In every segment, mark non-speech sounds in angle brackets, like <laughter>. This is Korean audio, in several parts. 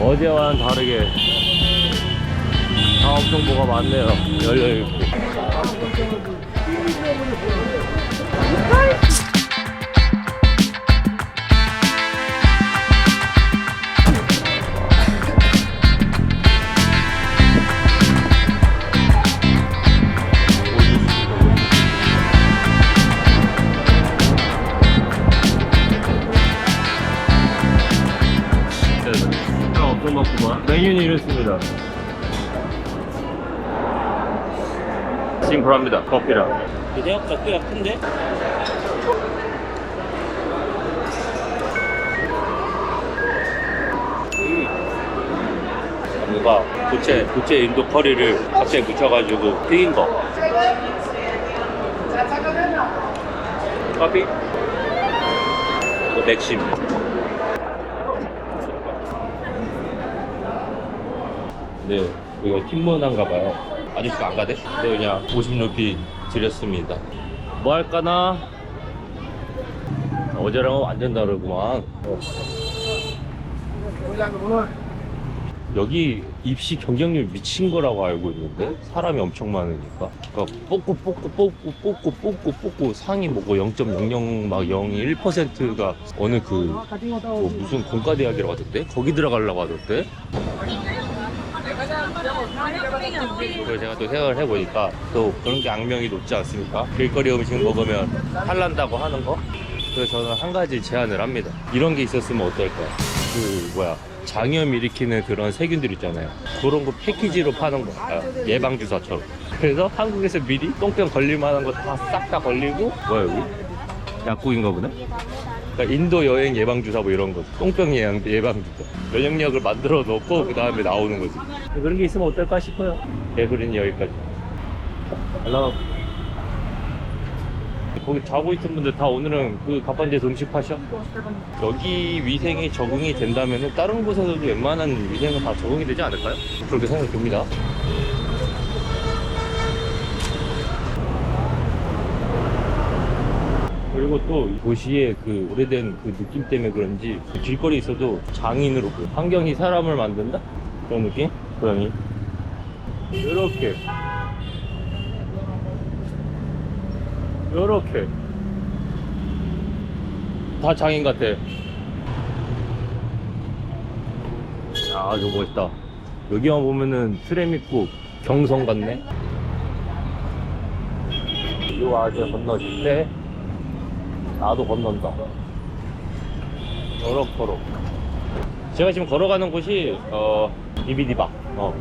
어제와는 다르게 다 엄청 뭐가 많네요. 열려있고. 메뉴는 이렇습니다. 심플합니다. 커피랑. 생각보다 꽤가 큰데? 음. 뭔가 부채, 부채 인도 커리를 갑자기 묻혀가지고 튀긴 거. 커피? 이거 맥심. 네, 이거 팀문한가 봐요. 아직도 안 가대? 네, 그냥 50루피 드렸습니다. 뭐 할까나? 어제랑은 완전 다르구만. 어. 여기 입시 경쟁률 미친 거라고 알고 있는데 사람이 엄청 많으니까 그러니까 뽑고 뽑고 뽑고 뽑고 뽑고 뽑고 상위 뭐고 0.00막 0.1%가 어느 그뭐 무슨 공과대학이라고 하던데 거기 들어가려고 하던데 그래서 제가 또 생각을 해보니까 또 그런 게 악명이 높지 않습니까? 길거리 음식 먹으면 탈난다고 하는 거? 그래서 저는 한 가지 제안을 합니다. 이런 게 있었으면 어떨까요? 그 뭐야 장염 일으키는 그런 세균들 있잖아요. 그런 거 패키지로 파는 거 아, 예방 주사처럼. 그래서 한국에서 미리 똥병 걸릴만한 거 다 싹 다 걸리고 뭐야 여기 약국인가 보네. 그러니까 인도 여행 예방 주사 뭐 이런 거. 똥병 예방 예방 주사. 면역력을 만들어 놓고 그 다음에 나오는 거지. 그런 게 있으면 어떨까 싶어요. 개소리는 여기까지. 헬로. 거기 자고 있던 분들 다 오늘은 그 갑반지에서 음식 파셔? 여기 위생이 적응이 된다면 다른 곳에서도 웬만한 위생은 다 적응이 되지 않을까요? 그렇게 생각이 듭니다. 그리고 또 도시의 그 오래된 그 느낌 때문에 그런지 길거리에 있어도 장인으로 그 환경이 사람을 만든다? 그런 느낌? 고양이? 이렇게. 요렇게. 다 장인 같아. 아주 멋있다. 여기만 보면은 트램 있고 경성 같네. 요 아재 건너실 때 나도 건넌다. 요렇게로 제가 지금 걸어가는 곳이 어 비비디박. 어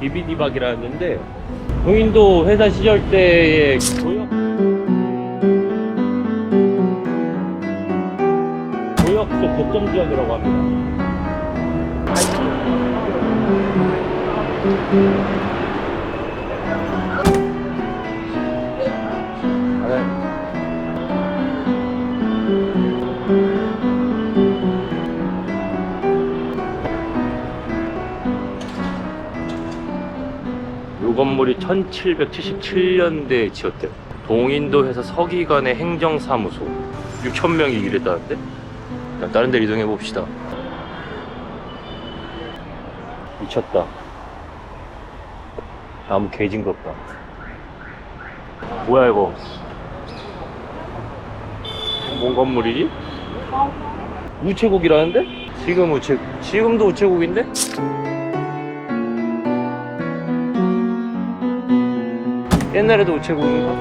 비비디박이라는 데인데 동인도 회사 시절 때의 고역 고역도 거점 지역이라고 합니다. 1777년대에 지었대요. 동인도 회사 서기관의 행정사무소 6천명이 일했다는데? 다른 데로 이동해 봅시다. 미쳤다. 나무 개징그럽다. 뭐야 이거? 뭔 건물이지? 우체국이라는데? 지금 우체 지금도 우체국인데? 옛날에도 우체국 인가?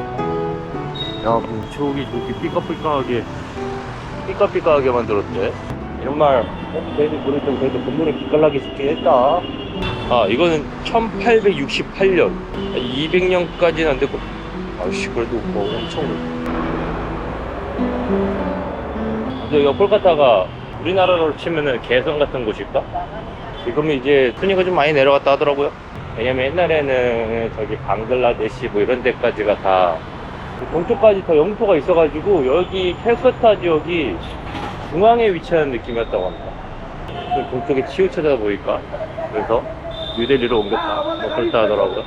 야, 그 우체국이 저렇게 삐까삐까하게 삐까삐까하게 만들었대. 이런 말, 어, 그래도 그래 좀 그래도 건물은 기깔나게 짓긴 했다. 아, 이거는 1868년. 200년까지는 안 됐고, 아씨, 그래도 뭐 엄청. 근데 여기가 콜카타가 우리나라로 치면은 개성 같은 곳일까? 지금은 이제 순위가 좀 많이 내려갔다 하더라고요. 왜냐면 옛날에는 저기 방글라데시 뭐 이런 데까지가 다 동쪽까지 더 영토가 있어가지고 여기 캘커타 지역이 중앙에 위치하는 느낌이었다고 합니다. 좀 동쪽에 치우쳐져 보니까. 그래서 뉴델리로 옮겼다. 뭐 그렇다 하더라고요.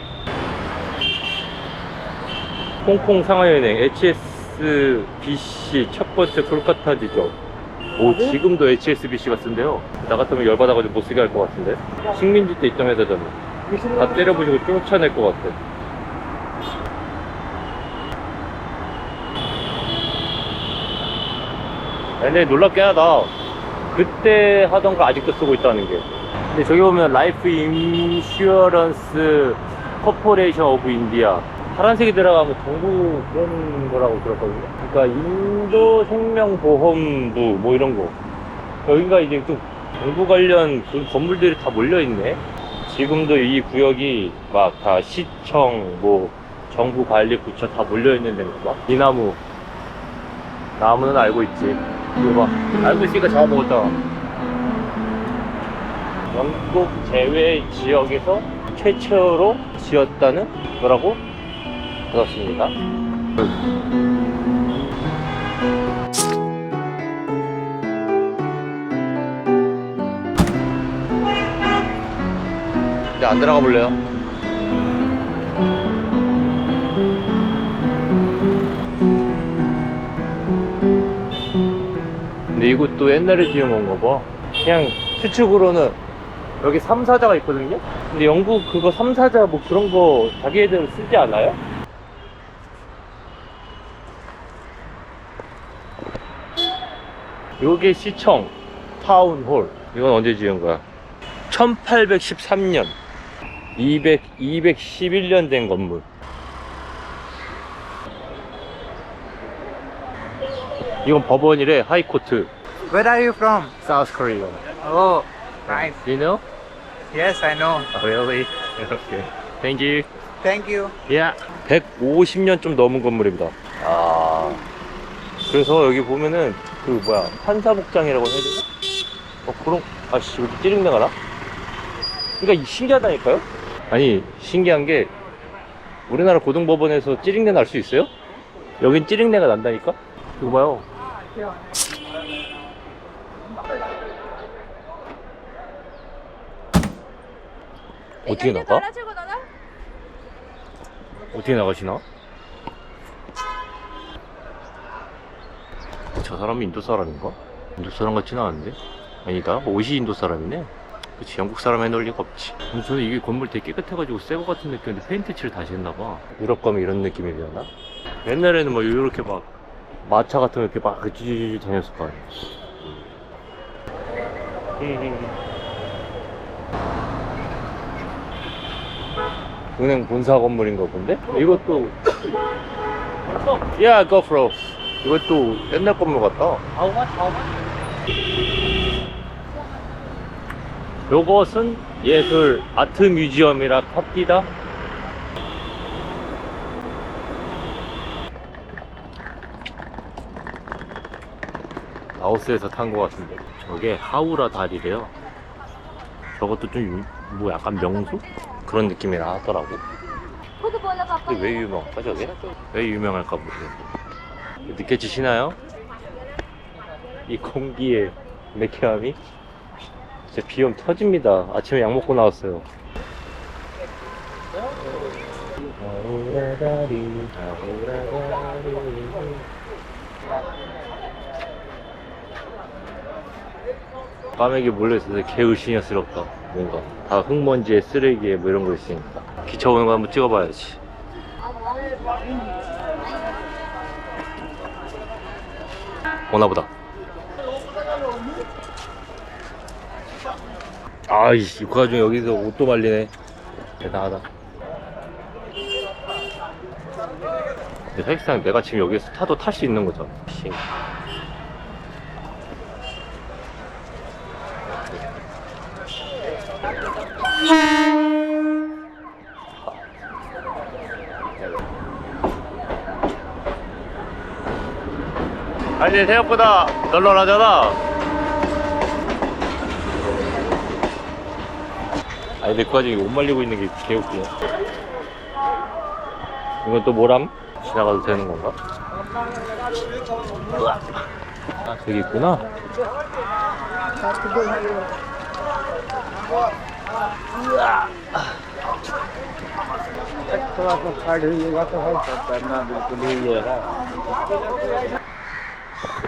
홍콩 상하이은행 HSBC 첫 번째 콜카타 지점. 오 지금도 HSBC가 쓴대요. 나 같으면 열받아가지고 못 쓰게 할 것 같은데. 식민지 때 있던 회사잖아 다 때려부시고 쫓아낼 것 같아. 근데 놀랍게 하다. 그때 하던 거 아직도 쓰고 있다는 게. 근데 저기 보면 라이프 인슈어런스 코퍼레이션 오브 인디아 파란색이 들어가면 정부 그런 거라고 들었거든요. 그러니까 인도 생명보험부 뭐 이런 거. 여기가 이제 또 정부 관련 그 건물들이 다 몰려 있네 지금도 이 구역이 막 다 시청 뭐 정부 관리 부처 다 몰려있는 데인가 봐. 이 나무 나무는 알고 있지 이거 봐 알고 있으니까 잡아먹었다 영국 제외 지역에서 최초로 지었다는 거라고 들었습니다. 안 들어가 볼래요? 근데 이것도 옛날에 지은 건가 봐. 그냥 추측으로는 여기 3사자가 있거든요? 근데 영국 그거 3사자 뭐 그런 거 자기애들 쓰지 않아요? 요게 시청 타운홀 이건 언제 지은 거야? 1813년 200, 211년 된 건물 이건 법원이래 하이코트 Where are you from? South Korea Oh, nice. You know? Yes, I know. Oh, really? Okay. Thank you. Thank you. Yeah. 150년 좀 넘은 건물입니다. 아. 그래서 여기 보면은 그 뭐야 판사복장이라고 해야 되나? 어 그런 아씨 왜 이렇게 찌릉내가 나? 그러니까 이 신기하다니까요? 아니 신기한 게 우리나라 고등법원에서 찌릉내 날 수 있어요? 여긴 찌릉내가 난다니까? 이거 봐요. 어떻게 나가? 어떻게 나가시나? 저 사람이 인도 사람인가? 인도 사람 같지는 않은데? 아니다. 뭐 옷이 인도 사람이네. 그치, 영국 사람 해놓을 리가 없지. 저는 이게 건물 되게 깨끗해가지고 새 거 같은 느낌인데 페인트 칠을 다시 했나봐. 유럽 가면 이런 느낌이려나? 옛날에는 뭐 이렇게 막 마차 같은 거 이렇게 막 찌찌찌 다녔을 거 아니야. 은행 본사 건물인가 본데? 이것도 <coughs> 야, go for it. 이것도 옛날 건물 같다. 요것은 예술 아트 뮤지엄이라 합디다. 라오스에서 탄 것 같은데. 저게 하우라 다리래요. 저것도 좀 뭐 약간 명소? 그런 느낌이라 하더라고. 왜 유명할까 저게? 왜 유명할까 모르겠어 느껴지시나요? 이 공기의 매캐함이? 진짜 비염 터집니다. 아침에 약 먹고 나왔어요. 까매기 몰려있어서 개의심스럽다. 뭔가. 다 흙먼지에 쓰레기에 뭐 이런 거 있으니까. 기차 오는 거 한번 찍어봐야지. 오나보다 아이씨 그 와중에 여기서 옷도 말리네. 대단하다. 근데 사실상 내가 지금 여기서 타도 탈 수 있는 거잖아 씨. 아니 생각보다 널널하잖아 아니 내그 와중에 옷 말리고 있는 게 개웃기네 이건 또 뭐람? 지나가도 되는 건가? 우와. 아 저기 있구나 थोड़ा सा साइड होइएगा तो हो सकता है ना बिल्कुल ही ये है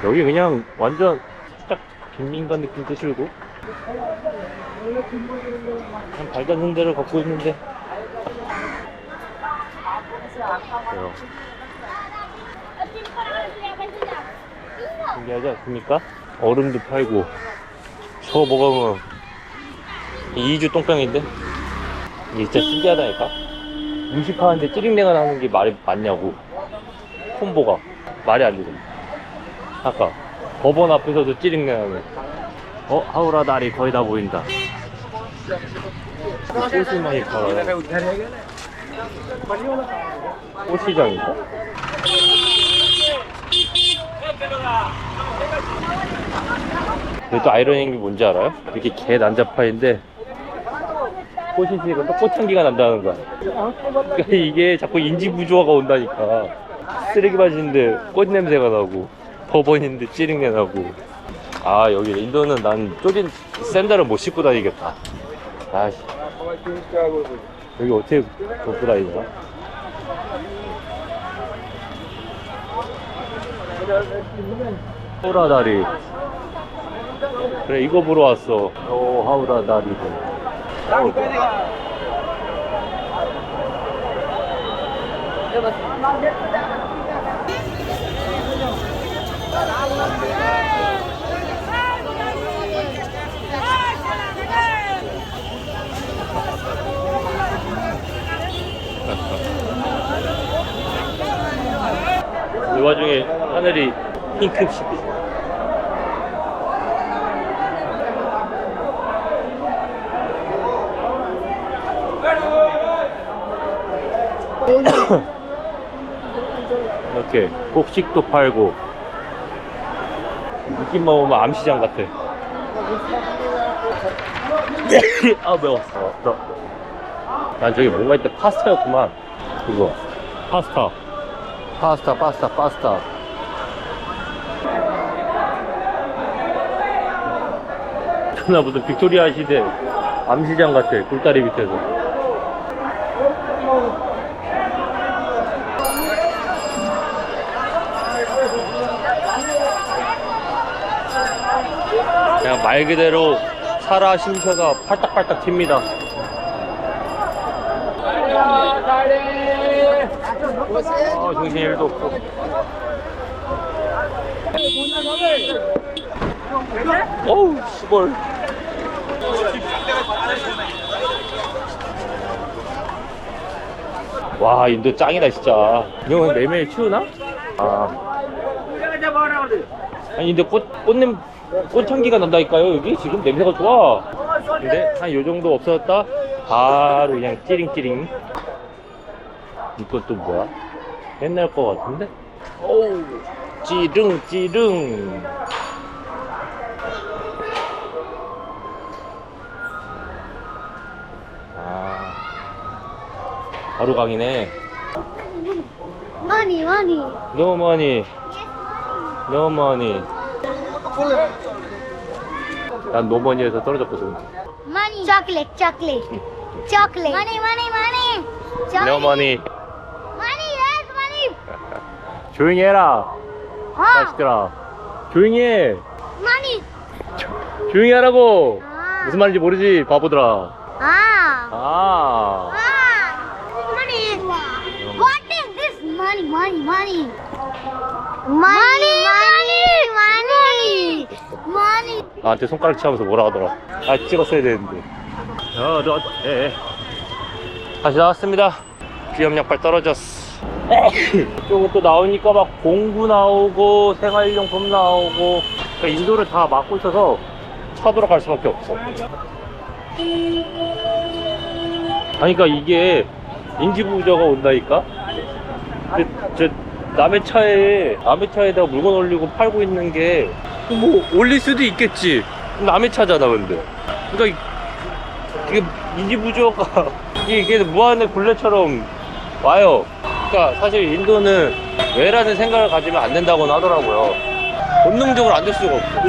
여기 그냥 완전 딱 빈민가 느낌도 들고 한 발닿는 데를 걷고 있는데. 그래요. 신기하지 않습니까? 얼음도 팔고. 저거 먹으면 2주 똥병인데? 이게 진짜 신기하다니까? 음식하는데 찌링내가 나는 게 말이 맞냐고. 콤보가 말이 안 되잖아. 아까 법원 앞에서도 찌링내 나네 어? 하우라 다리 거의 다 보인다 많이 팔아요 꽃시장인가? 근데 또 아이러니한 게 뭔지 알아요? 이렇게 개 난잡파인데 꽃이 있으니까 또 꽃향기가 난다는 거야 그러니까 이게 자꾸 인지 부조화가 온다니까 쓰레기 맞이는데 꽃 냄새가 나고 법원인데 찌링내 나고 아 여기 인도는 난 쪼린 샌들을 못 신고 다니겠다. 아씨. 여기 어떻게 벗고 다니냐 하우라 다리. 그래 이거 보러 왔어. 오 하우라 다리. 이 와중에 하늘이 핑크빛이. <coughs> 이렇게 곡식도 팔고 느낌 먹으면 암시장 같아. <coughs> 아 매워. 어, 너. 난 저기 뭔가 있다. 파스타였구만. 그거. 파스타 파스타 파스타 파스타. 나 무슨 빅토리아 시대 암시장 같아 굴다리 밑에서. 그냥 말 그대로 살아 심새가 팔딱팔딱 튑니다 아 정신 일도 없고. 어우 시벌. 와 인도 짱이다 진짜. 이건 매일 치우나? 아. 아니 근데 꽃 꽃냄 꽃향기가 난다니까요 여기? 지금 냄새가 좋아. 근데 한 요 정도 없어졌다? 바로 그냥 찌링찌링. 이것도 뭐야 옛날 거 같은데 어우 찌릉 찌릉 아 바로 강이네 Money, money. No money No money 난 노머니에서 떨어졌거든. Money, money, money. Chocolate. No money Money, yes, money. 조용히 해라 아, 자식들아 조용히 해 money. 조용히 하라고 아. 무슨 말인지 모르지 바보들아 Ah. 아 Ah. Money. What is this? Money, money, money. Money, money, money. Money. 나한테 손가락 치면서 뭐라 하더라 아 찍었어야 되는데 그렇게 다시 나왔습니다 비염약발 떨어졌어 이쪽은 또 나오니까 막 공구 나오고 생활용품 나오고 그러니까 인도를 다 막고 있어서 쳐들어갈 수밖에 없어. 아니 그러니까 이게 인지부조가 온다니까? 저, 저 남의 차에 남의 차에다가 물건 올리고 팔고 있는 게 뭐 올릴 수도 있겠지. 남의 차잖아 근데. 그러니까 이- 이게 인지부조가 <laughs> 이게 무한의 굴레처럼 와요 그러니까 사실 인도는 왜라는 생각을 가지면 안 된다고는 하더라고요 본능적으로 안 될 수가 없어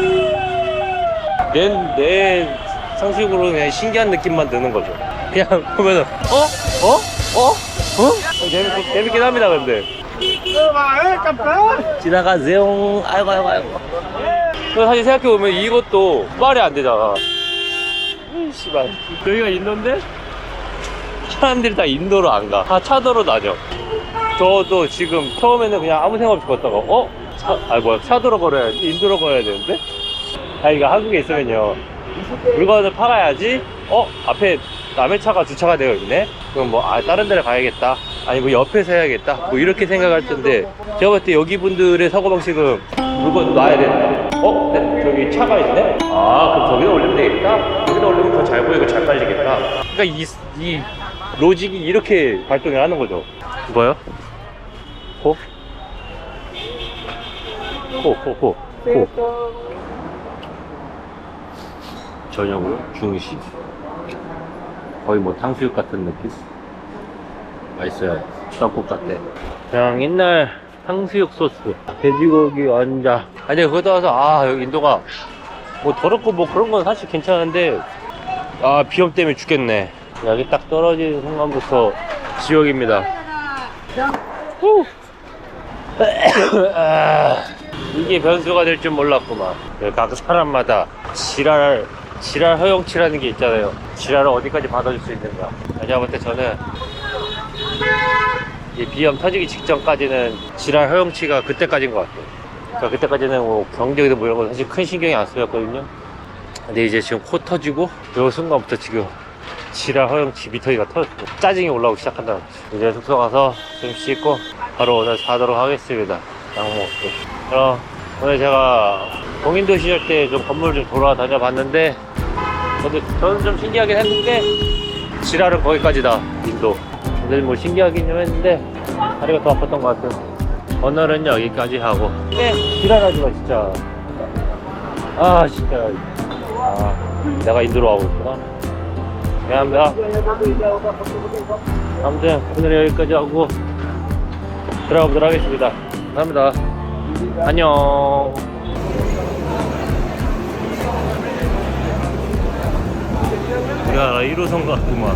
내, 내 상식으로 그냥 신기한 느낌만 드는 거죠 그냥 <laughs> 보면은 어? 어? 어? 어? 재밌, 재밌긴 합니다 근데 지나가세요 아이고 아이고 아이고 사실 생각해보면 이것도 말이 안 되잖아. 이 씨발. 여기가 인도인데? 사람들이 다 인도로 안 가. 다 차도로 다녀. 저도 지금 처음에는 그냥 아무 생각 없이 걷다가, 어? 차, 아, 뭐야. 차도로 걸어야, 인도로 걸어야 되는데? 아, 이거 한국에 있으면요. 물건을 팔아야지, 어? 앞에 남의 차가 주차가 되어 있네? 그럼 뭐, 아, 다른 데를 가야겠다. 아니, 뭐, 옆에서 해야겠다. 뭐, 이렇게 생각할 텐데, 제가 볼때 여기 분들의 사고방식은 물건 놔야 된다. 어? 네, 저기 차가 있네? 아, 그럼 저기다 올리면 되겠다? 여기다 올리면 더 잘 보이고 잘 팔리겠다. 그러니까 이, 이 로직이 이렇게 발동을 하는 거죠. 뭐요? 코? 코, 코, 코, 코. 저녁으로 중식. 거의 뭐 탕수육 같은 느낌? 맛있어요. 떡국 같아. 그냥 옛날 탕수육 소스. 돼지고기 완자. 아니, 거기다 와서, 아, 여기 인도가 뭐 더럽고 뭐 그런 건 사실 괜찮은데, 아, 비염 때문에 죽겠네. 여기 딱 떨어지는 순간부터 지옥입니다. 후. 아, 이게 변수가 될 줄 몰랐구만. 각 사람마다 지랄, 지랄 허용치라는 게 있잖아요. 지랄을 어디까지 받아줄 수 있는가. 제가 볼때 저는 이 비염 터지기 직전까지는 지랄 허용치가 그때까지인 것 같아요. 그러니까 그때까지는 뭐 경적이든 뭐 이런 거 사실 큰 신경이 안 쓰였거든요. 근데 이제 지금 코 터지고 요 순간부터 지금 지랄 허용치 미터기가 터졌고 짜증이 올라오기 시작한다는 거죠. 이제 숙소 가서 좀 씻고 바로 오늘 자도록 하겠습니다. 약 먹고. 그럼 오늘 제가 공인도 시절 때좀 건물 좀 돌아다녀 봤는데 근데 저는 좀 신기하긴 했는데 지랄은 거기까지다 인도. 근데 뭐 신기하긴 좀 했는데 다리가 더 아팠던 것 같아요. 오늘은 여기까지 하고. 네, 지랄하지 마 진짜. 아 진짜. 아 내가 인도로 가고 있구나. 미안합니다. 아무튼 오늘 여기까지 하고 들어가 보도록 하겠습니다. 감사합니다. 안녕. 야, 1호선 같구만.